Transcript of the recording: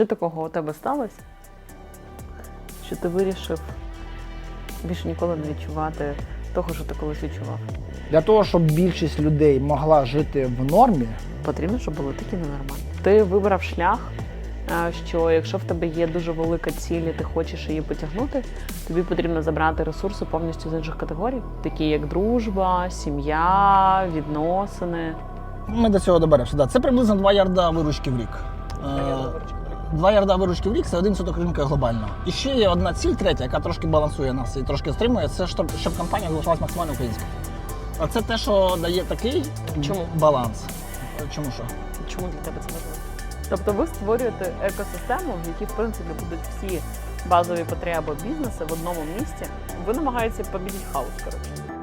Що такого у тебе сталося? Що ти вирішив більше ніколи не відчувати того, що ти колись відчував? Для того, щоб більшість людей могла жити в нормі, Потрібно, щоб було такі ненормальні. Ти вибрав шлях, е, що якщо в тебе є дуже велика ціль, і ти хочеш її потягнути, тобі потрібно забрати ресурси повністю з інших категорій, такі як дружба, сім'я, відносини. ми до цього доберемося. Да, це приблизно 2 ярда виручки в рік. Е, 2 ярда виручки в рік це один соток ринку глобально. І ще є одна ціль, третя, яка трошки балансує нас і трошки стримує, це щоб, щоб компанія залишалась максимально українською. А це те, що дає такий Чому? баланс. Чому що? Чому для тебе це важливо? Тобто ви створюєте екосистему, в якій в принципі будуть всі базові потреби бізнесу в одному місці. Ви намагаєтеся побідіть хаос, коротше.